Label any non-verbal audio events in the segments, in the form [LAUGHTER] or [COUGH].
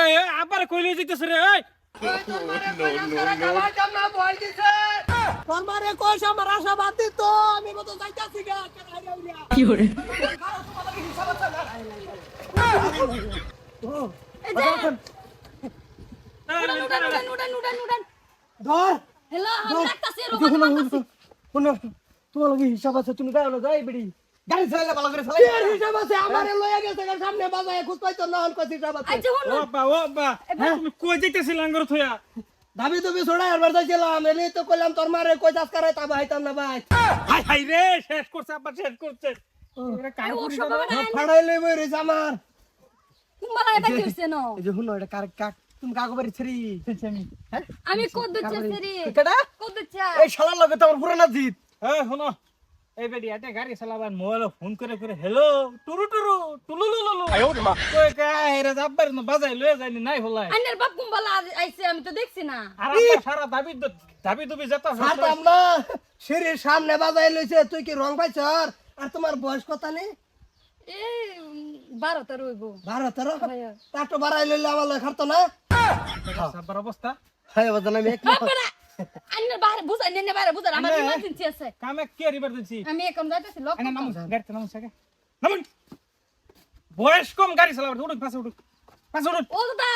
এই আবার কইলে যেতেছ রে এই। তোমারে হিসাব আছে তুমি গাও না যাই বেড়ি। গাড়ি চালাইলে ভালো করে কি আর হিসাব আছে? আমারে লইয়া গেছে গা সামনে বাজায় খুঁজ পাইতো না হল কত হিসাব আছে। আচ্ছা ও বা ও বা তুমি কই যাইতেছিল আঙ্গুর থইয়া? দাবি তুমি ছড়াই আর বাজাইছিলাম এলি তো কইলাম তোর মারে কই চাষ করে তা ভাইতাম না ভাই। হাই হাই রে শেষ করছে আবার শেষ করছে। এরা কার ও করি সব দাও? বাবা ফাড়াই লই বই আমার। কুম্বালা এটা কি হইছে ন? এই যে শুনো এটা কার কাক তুমি কাকু বাড়ি ছেড়ি আমি কত দিচ্ছি রে কেডা? কত এই শালার লগে তো আমার পুরানা জিত এই শোনো। এই বেডি এটা গাড়ি চালাবার মোবাইল ফোন করে করে হ্যালো টুরু টুরু টুলু লু লু কই কা হেরে যাবার না বাজাই লয়ে যায়নি নাই হলাই। আন্নের বাপ কুম্বালা আইছে আমি তো দেখছি না। আর আমরা সারা দাবি দাবি দুবি যেতা ছাড়তাম না সিঁড়ির সামনে বাজাই লইছে তুই কি রং পাইছ আর? তোমার বয়স কত নেই এই বারো তেরো হইব। বারো তেরো? ভাইয়া। তার তো বাড়াই লইলে আমার লয় খারতো না। সাবার অবস্থা। হ্যাঁ বাজান আমি এক আন্নের বাইরে বুঝাই নেনে বাইরে বুঝাই আমার ইমার্জেন্সি আছে কামে কে ইমার্জেন্সি আমি এখন যাইতেছি লক এনে নামুন গাড়িতে নামুন সাকে নামুন বয়স কম গাড়ি চালাবার উঠুক পাশে ও দাদা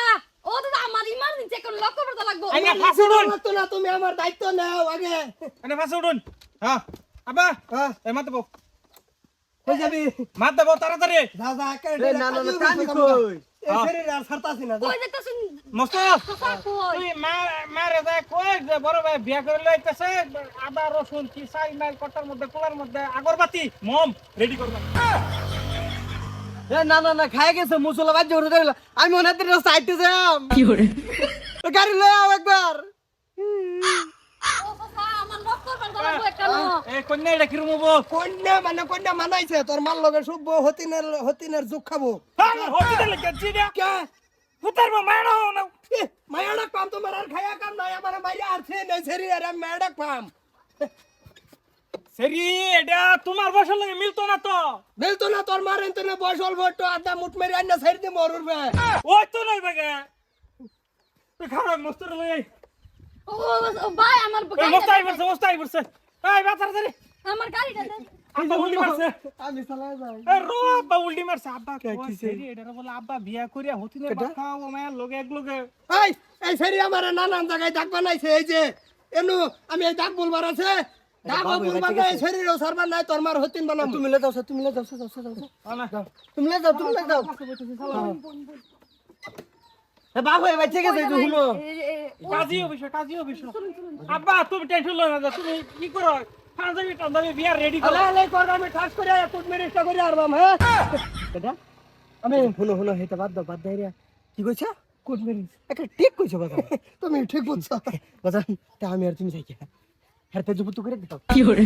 ও দাদা আমার ইমার্জেন্সি এখন লক করতে লাগবো এনে পাশে উঠুন না তুমি আমার দায়িত্ব নাও আগে এনে পাশে উঠুন হ্যাঁ আবা হ্যাঁ এই মাতে বউ যাবি মাতে বউ তাড়াতাড়ি না না না কই এই শরীর আর ছাড়তাছি না। কই যাইতাছেন মস্ত। সোফা কই? তুই মা মারে যায় কই? যে বড় ভাই বিয়া করে লইতেছে আদা রসুন কি সাই মাইল কটার মধ্যে কোলার মধ্যে আগরবাতি মম রেডি করবা এ না না না খাই গেছে মুসলা বাজ্য উঠে দেখল আমি রাস্তা যাম। কি করে? গাড়ি লয়ে আও একবার ও সোফা আমার লক করবার লাগবো একটা ন এই কন্যা এটা কিরম হব? কন্যা মানে কন্যা মানাইছে তোর মার লগে শুভ হতিনের হতিনের যুগ খাব। আমার হসপিটালে গেছি রে কে? ফুটার মা মারা হও না। এ, মায়াডক পাম তোমার আর খায়া কাম নাই আমার মাইয়া আর ছে নাই সেরি আর আমি মায়াডক পাম। সেরি এটা তোমার বয়সের লাগে মিলতো না তো। বেলতো না তোর মার এনতো না বয়স অল্প একটু আধা মুঠ মেরে আন্না সাইড দিয়ে মরুর বে ওই তো নাই বাগে তুই খারাপ মস্তর ও ভাই আমার মস্তাই। পড়ছে মস্তাই পড়ছে এই বাতার ধরে। আমার গাড়িটা আব্বা উল্টি মারছে। আমি চালাই যাই। এই রো আব্বা উল্টি মারছে। আব্বা কে কই কিসে? বলে আব্বা বিয়া করিয়া হতিনে কেটা? বাবা ও মায়ের লগে এক লগে। এই এই সেরি আমার নানান জায়গায় দাগ বানাইছে এই যে এনু আমি এই দাগ বলবার আছে। এবার বলবার নাই সারবার নাই তোর মার হতিন বানাম তুমি লে যাও তুমি লে যাও যাও যাও তুমি লে যাও তুমি লে যাও বাবু এবার ঠিক আছে যে শুনো। এ- এ- ও, কাজী অফিসে কাজী অফিসে আব্বা তুমি টেনশন লও না তুমি কি করো? পাঞ্জাবি টাঞ্জাবি বিয়া রেডি করো। আলে আলে আমি ঠাস করে কুট মেরিস্টা করে আরবাম হ্যাঁ? এটা আমি শুনো শুনো হেটা বাদ দাও বাদ দাও রে। কি কইছা? কোন মেরিস একটা ঠিক কইছো বাবা [LAUGHS] তুমি ঠিক বাজান তা আমি আর তুমি যাই হ্যাঁ তে জুবুতু করে কি করে?